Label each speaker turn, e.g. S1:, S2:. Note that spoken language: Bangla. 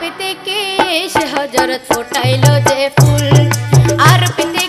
S1: পেতে কে সে হজরত ফোটাইল যে ফুল। আর পেতে